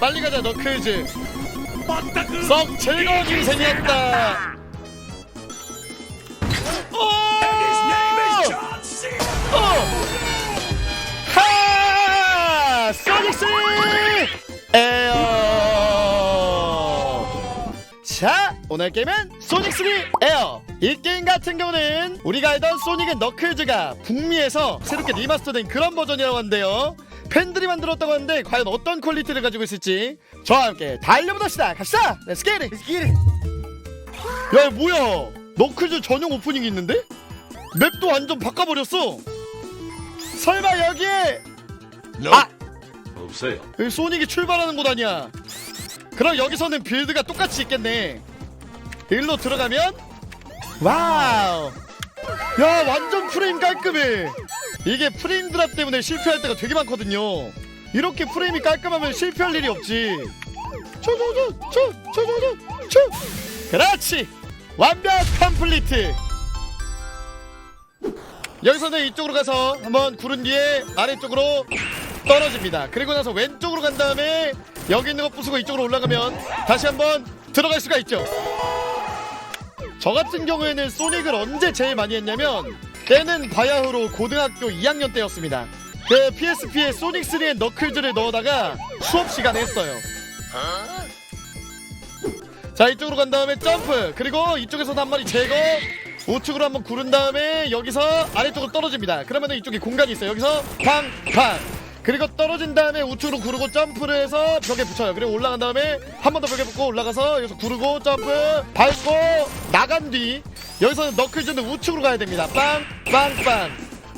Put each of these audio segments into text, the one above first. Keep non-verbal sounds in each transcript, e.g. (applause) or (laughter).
빨리 가자 너클즈. 썩 즐거운 인생이었다. 오! 어! 하! 소닉스! 에어! 자 오늘 게임은 소닉3 에어. 이 게임 같은 경우는 우리가 알던 소닉의 너클즈가 북미에서 새롭게 리마스터된 그런 버전이라고 하는데요 팬들이 만들었다고 하는데 과연 어떤 퀄리티를 가지고 있을지 저와 함께 달려보시다. 갑시다. 렛츠 겟잇 야 뭐야? 너클즈 전용 오프닝이 있는데? 맵도 완전 바꿔버렸어. 설마 여기에 아! 없어요. 여기 소닉이 출발하는 곳 아니야. 그럼 여기서는 빌드가 똑같이 있겠네. 일로 들어가면 와우. 야 완전 프레임 깔끔해 이게 프레임 드랍 때문에 실패할 때가 되게 많거든요. 이렇게 프레임이 깔끔하면 실패할 일이 없지. 초초초초초초초 그렇지. 완벽 컴플리트. 여기서는 이쪽으로 가서 한번 구른 뒤에 아래쪽으로 떨어집니다. 그리고 나서 왼쪽으로 간 다음에 여기 있는 거 부수고 이쪽으로 올라가면 다시 한번 들어갈 수가 있죠. 저 같은 경우에는 소닉을 언제 제일 많이 했냐면 때는 바야흐로 고등학교 2학년 때였습니다. 그 PSP에 소닉 3의 너클즈를 넣어다가 수업 시간에 했어요. 자 이쪽으로 간 다음에 점프. 그리고 이쪽에서도 한 마리 제거. 우측으로 한번 구른 다음에 여기서 아래쪽으로 떨어집니다. 그러면 이쪽에 공간이 있어요. 여기서 팡 팡 그리고 떨어진 다음에 우측으로 구르고 점프를 해서 벽에 붙여요. 그리고 올라간 다음에 한 번 더 벽에 붙고 올라가서 여기서 구르고 점프 밟고 나간 뒤 여기서는 너클즈는 우측으로 가야 됩니다. 빵빵빵.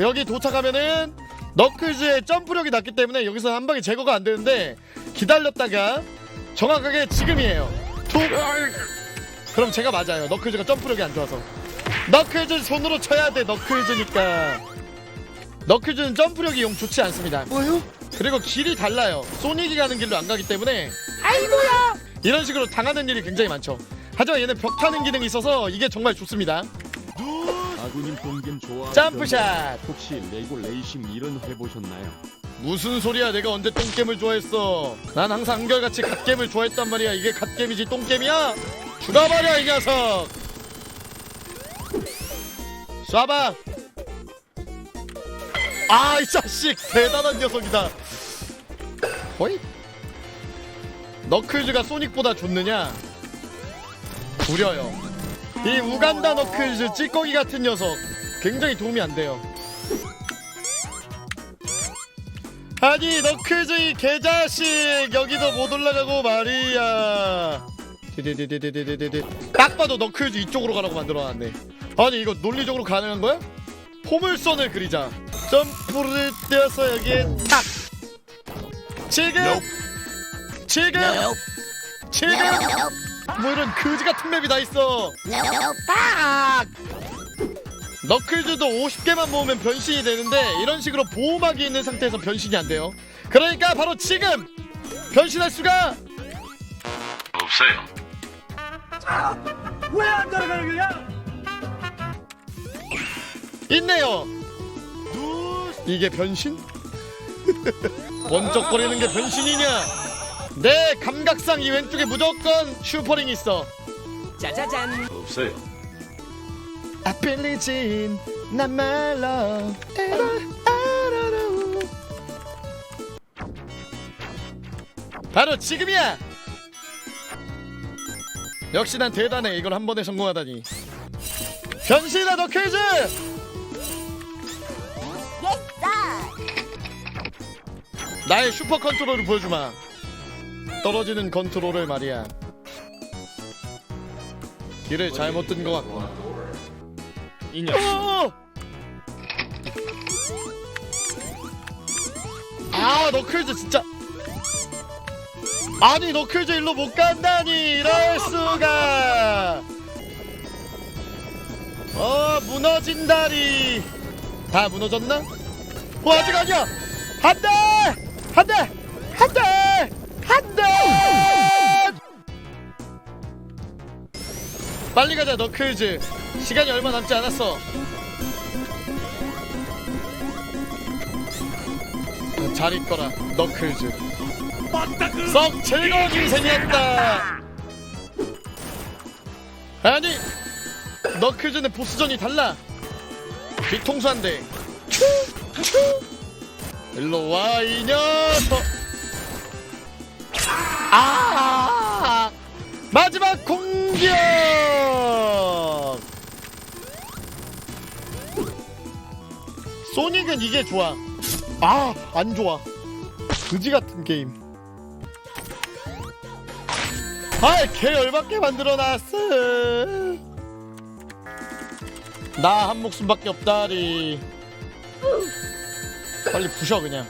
여기 도착하면은 너클즈의 점프력이 낮기 때문에 여기서 한 방에 제거가 안 되는데 기다렸다가 정확하게 지금이에요. 툭 그럼 제가 맞아요. 너클즈가 점프력이 안 좋아서. 너클즈 손으로 쳐야 돼 너클즈니까 너클즈는 점프력이 용 좋지 않습니다. 뭐요? 그리고 길이 달라요. 소닉이 가는 길로 안 가기 때문에 아이고야! 이런 식으로 당하는 일이 굉장히 많죠. 하지만 얘는 벽 타는 기능이 있어서 이게 정말 좋습니다. 아구님 똥겜 좋아. 점프샷! 혹시 레고 레이싱 일은 해보셨나요? 무슨 소리야 내가 언제 똥겜을 좋아했어? 난 항상 한결같이 갓겜을 좋아했단 말이야. 이게 갓겜이지 똥겜이야? 죽어버려 이 녀석! 쏴봐 아, 이 자식 대단한 녀석이다. 허이 너클즈가 소닉보다 좋느냐? 구려요. 이 우간다 너클즈 찌꺼기 같은 녀석 굉장히 도움이 안 돼요. 아니 너클즈 이 개자식 여기도 못 올라가고 말이야. 딱 봐도 너클즈 이쪽으로 가라고 만들어놨네. 아니 이거 논리적으로 가능한 거야? 포물선을 그리자. 점프를 떼어서 여기에 탁 지금. 지금. 지금. 뭐 이런 그지 같은 맵이 다 있어. 딱 너클즈도 50개만 모으면 변신이 되는데 이런 식으로 보호막이 있는 상태에서 변신이 안 돼요. 그러니까 바로 지금 변신할 수가 없어요. 있네요. 이게 변신? 번쩍거리는 게 변신이냐? 내 감각상 이 왼쪽에 무조건 슈퍼링이 있어. 짜자잔 없어요. 아필리진 난 말로 바로 지금이야 역시 난 대단해 이걸 한 번에 성공하다니 변신아 너 퀴즈 나의 슈퍼 컨트롤을 보여주마. 떨어지는 컨트롤을 말이야. 길을 잘못 든 것 같고 이 녀석. 어! 아 너클즈 진짜. 아니 너클즈 일로 못 간다니. 이럴 수가. 어 무너진 다리 다 무너졌나? 어 아직 아니야. 안돼 안돼 안돼 안돼 빨리 가자 너클즈. 시간이 얼마 남지 않았어. 잘 있거라 너클즈. 썩 즐거운 인생이었다. 아니 너클즈는 보스전이 달라. 뒤통수 한대 일로 와 이 녀석. 아! 마지막 공격! 소닉은 이게 좋아. 아 안 좋아. 그지 같은 게임. 아 개 열받게 만들어 놨어. 나 한 목숨밖에 없다리 빨리 부셔 그냥.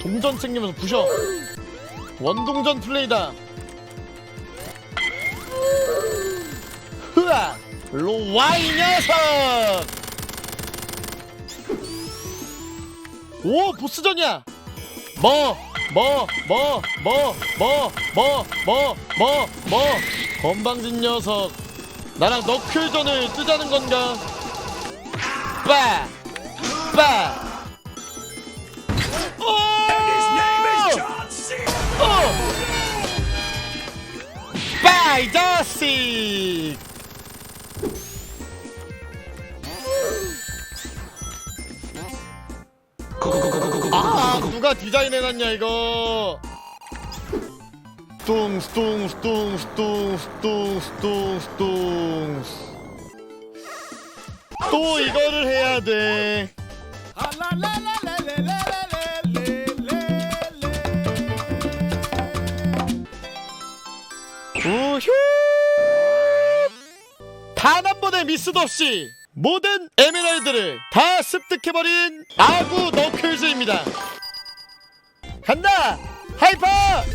동전 챙기면서 부셔. 원동전 플레이다. 흐아! 로와이 녀석! 오 보스전이야! 뭐 뭐 뭐 뭐 뭐 뭐 뭐 뭐 뭐. 건방진 녀석. 나랑 너클전을 뜨자는 건가? 빠! 빠! By the 아 누가 디자인해놨냐 이거? 스퉁스 스퉁스 스퉁스 스퉁스 스퉁스 스퉁스 스퉁스 또 이거를 해야 돼. 아, 라, 라, 라. 우휴 단 한 번의 미스도 없이 모든 에메랄드를 다 습득해버린 아구 너클즈입니다. 간다! 하이퍼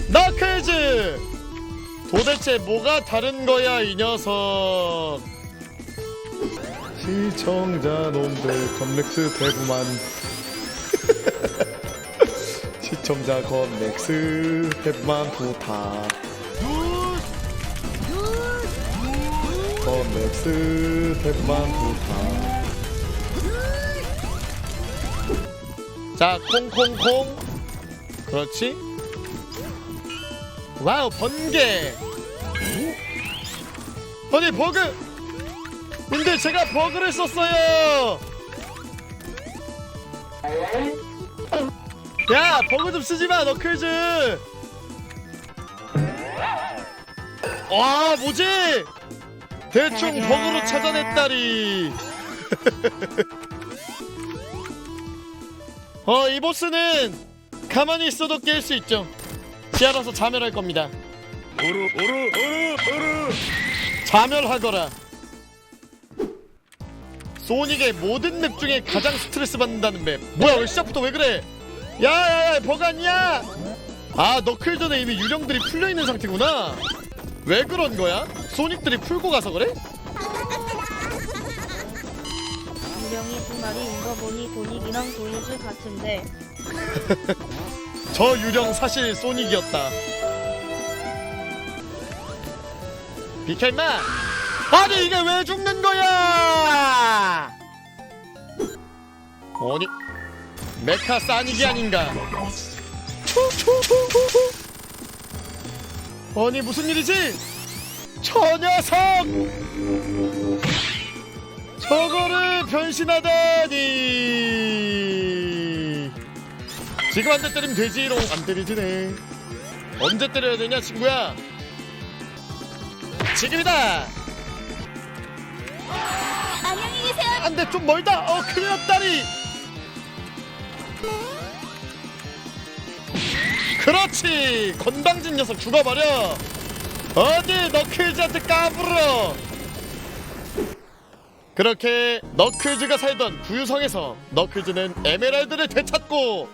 너클즈! 도대체 뭐가 다른 거야 이 녀석? (laughs) 시청자 놈들 건렉스 대구만. 시청자 건렉스 대구만 부탁 건렉스 대구만 부탁 자 콩콩콩. 그렇지? 와우 번개. 아니 버그. 근데 제가 버그를 썼어요. 야 버그 좀 쓰지마 너클즈. 와 뭐지 대충 버그로 찾아냈다리. (laughs) 어 이 보스는 가만히 있어도 깰 수 있죠. 지하라서 자멸할 겁니다. 오르 오르 오르 오르. 자멸하거라. 소닉의 모든 맵 중에 가장 스트레스 받는다는 맵. 뭐야 왜 시작부터 왜 그래? 야야야 버그 아니야! 아 너클전에 이미 유령들이 풀려 있는 상태구나 왜 그런 거야? 소닉들이 풀고 가서 그래? 유령이 두 마리 인 거 보니 도닉이랑 도유즈 같은데 (laughs) 저 유령 사실 소닉이었다. 비켜 임마! 아니 이게 왜 죽는 거야? 아니 메카 싸니기 아닌가? 아니 무슨 일이지? 저 녀석! 저거를 변신하다니! 지금 한대 때리면 되지롱 안 때리지네 언제 때려야 되냐 친구야 지금이다 안녕히 계세요 안돼 좀 멀다 어 큰일 났다리 그렇지 건방진 녀석 죽어버려 어디 너클즈한테 까불어 그렇게 너클즈가 살던 부유성에서 너클즈는 에메랄드를 되찾고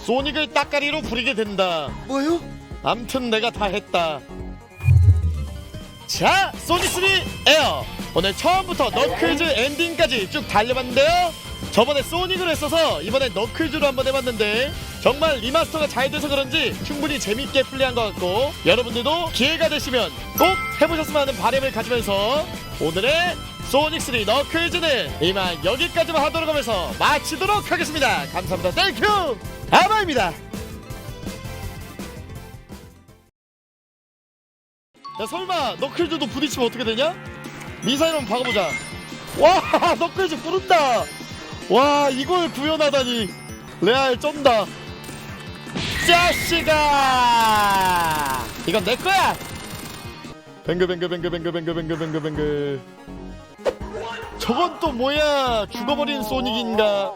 소닉을 따까리로 부리게 된다 뭐요? 암튼 내가 다 했다. 자, 소닉3 에어. 오늘 처음부터 너클즈 엔딩까지 쭉 달려봤는데요. 저번에 소닉으로 했어서 이번에 너클즈로 한번 해봤는데 정말 리마스터가 잘 돼서 그런지 충분히 재밌게 플레이한 것 같고 여러분들도 기회가 되시면 꼭 해보셨으면 하는 바람을 가지면서 오늘의 소닉3 너클즈는 이만 여기까지만 하도록 하면서 마치도록 하겠습니다. 감사합니다. 땡큐! 아바입니다. 야 설마 너클즈도 부딪히면 어떻게 되냐? 미사일 한번 박아보자 와 (laughs) 너클즈 부른다 와 이걸 구현하다니. 레알 쩐다. 자식아 이건 내 거야! 뱅글 뱅글 뱅글 뱅글 뱅글 뱅글 뱅글 뱅글. 저건 또 뭐야? 죽어버린 소닉인가?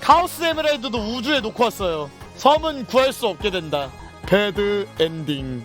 카오스 에메랄드도 우주에 놓고 왔어요. 섬은 구할 수 없게 된다. 배드 엔딩